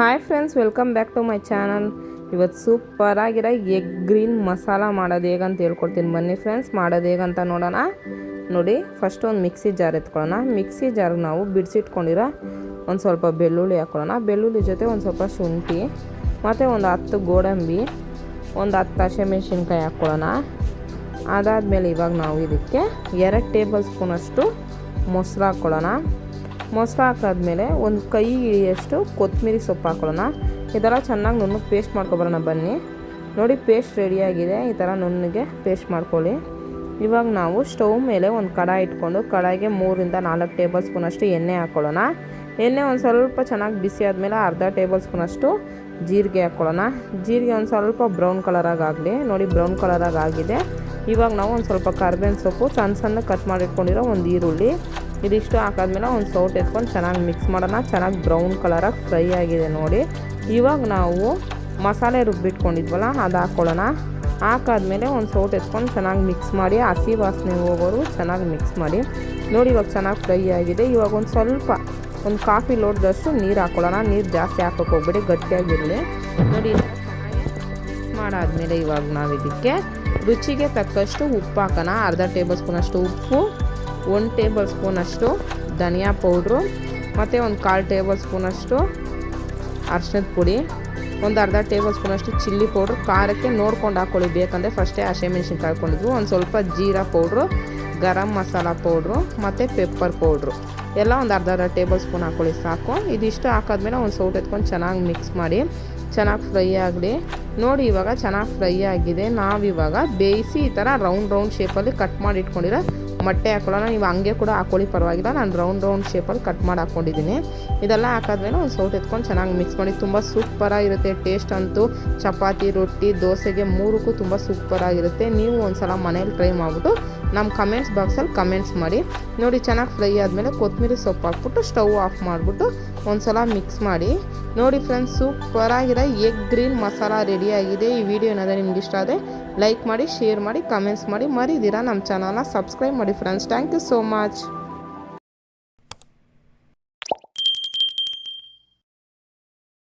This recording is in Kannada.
Hi friends welcome back to my channel ಇವತ್ತು ಸೂಪರಾಗಿರೋ ಎಗ್ ಗ್ರೀನ್ ಮಸಾಲ ಮಾಡೋದು ಹೇಗಂತ ಹೇಳ್ಕೊಡ್ತೀನಿ. ಬನ್ನಿ ಫ್ರೆಂಡ್ಸ್ ಮಾಡೋದು ಹೇಗಂತ ನೋಡೋಣ. ನೋಡಿ ಫಸ್ಟ್ ಒಂದು ಮಿಕ್ಸಿ ಜಾರ್ ಎತ್ಕೊಳ್ಳೋಣ. ಮಿಕ್ಸಿ ಜಾರ್ಗೆ ನಾವು ಬಿಡಿಸಿಟ್ಕೊಂಡಿರೋ ಒಂದು ಸ್ವಲ್ಪ ಬೆಳ್ಳುಳ್ಳಿ ಹಾಕ್ಕೊಳ್ಳೋಣ. ಬೆಳ್ಳುಳ್ಳಿ ಜೊತೆ ಒಂದು ಸ್ವಲ್ಪ ಶುಂಠಿ, ಮತ್ತು ಒಂದು ಹತ್ತು ಗೋಡಂಬಿ, ಒಂದು ಹತ್ತು ಹಸಿಮೆಣ್ಸಿನ್ಕಾಯಿ ಹಾಕ್ಕೊಳ್ಳೋಣ. ಅದಾದಮೇಲೆ ಇವಾಗ ನಾವು ಇದಕ್ಕೆ ಎರಡು ಟೇಬಲ್ ಸ್ಪೂನಷ್ಟು ಮೊಸರು ಹಾಕ್ಕೊಳ್ಳೋಣ. ಮೊಸರು ಹಾಕಾದ್ಮೇಲೆ ಒಂದು ಕೈ ಇಳಿಯಷ್ಟು ಕೊತ್ತಂಬರಿ ಸೊಪ್ಪು ಹಾಕೊಳ್ಳೋಣ. ಇದೆಲ್ಲ ಚೆನ್ನಾಗಿ ನುಣ್ಣಗೆ ಪೇಸ್ಟ್ ಮಾಡ್ಕೊಬರೋಣ ಬನ್ನಿ. ನೋಡಿ, ಪೇಸ್ಟ್ ರೆಡಿಯಾಗಿದೆ ಈ ಥರ ನುಣ್ಣಗೆ ಪೇಸ್ಟ್ ಮಾಡ್ಕೊಳ್ಳಿ. ಇವಾಗ ನಾವು ಸ್ಟವ್ ಮೇಲೆ ಒಂದು ಕಡಾಯಿ ಇಟ್ಕೊಂಡು ಕಡಾಯಿಗೆ ಮೂರಿಂದ ನಾಲ್ಕು ಟೇಬಲ್ ಸ್ಪೂನಷ್ಟು ಎಣ್ಣೆ ಹಾಕ್ಕೊಳ್ಳೋಣ ಎಣ್ಣೆ ಒಂದು ಸ್ವಲ್ಪ ಚೆನ್ನಾಗಿ ಬಿಸಿ ಆದಮೇಲೆ ಅರ್ಧ ಟೇಬಲ್ ಸ್ಪೂನಷ್ಟು ಜೀರಿಗೆ ಹಾಕ್ಕೊಳ್ಳೋಣ ಜೀರಿಗೆ ಒಂದು ಸ್ವಲ್ಪ ಬ್ರೌನ್ ಕಲರಾಗಿ ಆಗಲಿ. ನೋಡಿ, ಬ್ರೌನ್ ಕಲರಾಗಿ ಇವಾಗ ನಾವು ಒಂದು ಸ್ವಲ್ಪ ಕರ್ಬೇವಿನ ಸೊಪ್ಪು ಸಣ್ಣ ಸಣ್ಣ ಕಟ್ ಮಾಡಿಟ್ಕೊಂಡಿರೋ ಒಂದು ಈರುಳ್ಳಿ. ಇದಿಷ್ಟು ಹಾಕಾದ್ಮೇಲೆ ಒಂದು ಸೌಟ್ ಎತ್ಕೊಂಡು ಚೆನ್ನಾಗಿ ಮಿಕ್ಸ್ ಮಾಡೋಣ. ಚೆನ್ನಾಗಿ ಬ್ರೌನ್ ಕಲರಾಗಿ ಫ್ರೈ ಆಗಿದೆ ನೋಡಿ. ಇವಾಗ ನಾವು ಮಸಾಲೆ ರುಬ್ಬಿಟ್ಕೊಂಡಿದ್ವಲ್ಲ ಅದು ಹಾಕ್ಕೊಳ್ಳೋಣ ಹಾಕಾದ್ಮೇಲೆ ಒಂದು ಸೌಟ್ ಎತ್ಕೊಂಡು ಚೆನ್ನಾಗಿ ಮಿಕ್ಸ್ ಮಾಡಿ, ಹಸಿ ವಾಸನೆ ಹೋಗೋರು ಚೆನ್ನಾಗಿ ಮಿಕ್ಸ್ ಮಾಡಿ. ನೋಡಿ, ಇವಾಗ ಚೆನ್ನಾಗಿ ಫ್ರೈ ಆಗಿದೆ. ಇವಾಗ ಒಂದು ಸ್ವಲ್ಪ ಒಂದು ಕಾಫಿ ಲೋಟದಷ್ಟು ನೀರು ಹಾಕ್ಕೊಳ್ಳೋಣ ನೀರು ಜಾಸ್ತಿ ಹಾಕೋಕೆ ಹೋಗ್ಬೇಡಿ, ಗಟ್ಟಿಯಾಗಿರಲಿ. ನೋಡಿ ಮಾಡಾದಮೇಲೆ ಇವಾಗ ನಾವು ಇದಕ್ಕೆ ರುಚಿಗೆ ತಕ್ಕಷ್ಟು ಉಪ್ಪು ಹಾಕೋಣ. ಅರ್ಧ ಟೇಬಲ್ ಸ್ಪೂನಷ್ಟು ಉಪ್ಪು. ಒಂದು ಟೇಬಲ್ ಸ್ಪೂನಷ್ಟು ಧನಿಯಾ ಪೌಡ್ರು, ಮತ್ತು ಒಂದು ಕಾಲು ಟೇಬಲ್ ಸ್ಪೂನಷ್ಟು ಅರ್ಶಿನದ ಪುಡಿ, ಒಂದು ಅರ್ಧ ಟೇಬಲ್ ಸ್ಪೂನಷ್ಟು ಚಿಲ್ಲಿ ಪೌಡ್ರು. ಖಾರಕ್ಕೆ ನೋಡ್ಕೊಂಡು ಹಾಕ್ಕೊಳ್ಳಿ ಬೇಕಂದರೆ ಫಸ್ಟೇ ಹಸಿಮೆಣ್ಸಿನ್ಕಾಯಿ ಹಾಕ್ಕೊಂಡಿದ್ವು ಒಂದು ಸ್ವಲ್ಪ ಜೀರಾ ಪೌಡ್ರು, ಗರಂ ಮಸಾಲ ಪೌಡ್ರು, ಮತ್ತು ಪೆಪ್ಪರ್ ಪೌಡ್ರು. ಎಲ್ಲ ಒಂದು ಅರ್ಧ ಅರ್ಧ ಟೇಬಲ್ ಸ್ಪೂನ್ ಹಾಕ್ಕೊಳ್ಳಿ ಸಾಕು. ಇದಿಷ್ಟು ಹಾಕಾದ್ಮೇಲೆ ಒಂದು ಸೌಟ್ ಎತ್ಕೊಂಡು ಚೆನ್ನಾಗಿ ಮಿಕ್ಸ್ ಮಾಡಿ, ಚೆನ್ನಾಗಿ ಫ್ರೈ ಆಗಲಿ. ನೋಡಿ, ಇವಾಗ ಚೆನ್ನಾಗಿ ಫ್ರೈ ಆಗಿದೆ. ನಾವಿವಾಗ ಬೇಯಿಸಿ ಈ ಥರ ರೌಂಡ್ ರೌಂಡ್ ಶೇಪಲ್ಲಿ ಕಟ್ ಮಾಡಿ ಇಟ್ಕೊಂಡಿರೋ ಮೊಟ್ಟೆ ಹಾಕೊಳ್ಳೋಣ. ನೀವು ಹಂಗೆ ಕೂಡ ಹಾಕೊಳ್ಳಿ, ಪರವಾಗಿಲ್ಲ. ನಾನು ರೌಂಡ್ ರೌಂಡ್ ಶೇಪಲ್ಲಿ ಕಟ್ ಮಾಡಿ ಹಾಕ್ಕೊಂಡಿದ್ದೀನಿ ಇದೆಲ್ಲ ಹಾಕಾದ್ಮೇಲೆ ಒಂದು ಸೌಟ್ ಎತ್ಕೊಂಡು ಚೆನ್ನಾಗಿ ಮಿಕ್ಸ್ ಮಾಡಿ. ತುಂಬ ಸೂಪರಾಗಿರುತ್ತೆ ಟೇಸ್ಟ್ ಅಂತೂ ಚಪಾತಿ, ರೊಟ್ಟಿ, ದೋಸೆಗೆ ಮೂರಕ್ಕೂ ತುಂಬ ಸೂಪರಾಗಿರುತ್ತೆ ನೀವು ಒಂದು ಸಲ ಮನೇಲಿ ಟ್ರೈ ಮಾಡಿಬಿಟ್ಟು ನಮ್ಮ ಕಮೆಂಟ್ಸ್ ಬಾಕ್ಸಲ್ಲಿ ಕಮೆಂಟ್ಸ್ ಮಾಡಿ. ನೋಡಿ, ಚೆನ್ನಾಗಿ ಫ್ರೈ ಆದಮೇಲೆ ಕೊತ್ತಂಬರಿ ಸೊಪ್ಪು ಹಾಕ್ಬಿಟ್ಟು ಸ್ಟವ್ ಆಫ್ ಮಾಡಿಬಿಟ್ಟು ಒಂದು ಸಲ ಮಿಕ್ಸ್ ಮಾಡಿ. ನೋಡಿ ಫ್ರೆಂಡ್ಸ್ ಸೂಪರಾಗಿರೋ ಎಗ್ ಗ್ರೀನ್ ಮಸಾಲ ರೆಡಿಯಾಗಿದೆ ಈ ವಿಡಿಯೋ ಏನಾದರೂ ನಿಮ್ಗೆ ಇಷ್ಟ ಆದರೆ ಲೈಕ್ ಮಾಡಿ ಶೇರ್ ಮಾಡಿ ಕಮೆಂಟ್ಸ್ ಮಾಡಿ. ಮರಿದಿರಾ ನಮ್ಮ ಚಾನಲ್ನ ಸಬ್ಸ್ಕ್ರೈಬ್ ಮಾಡಿ friends thank you so much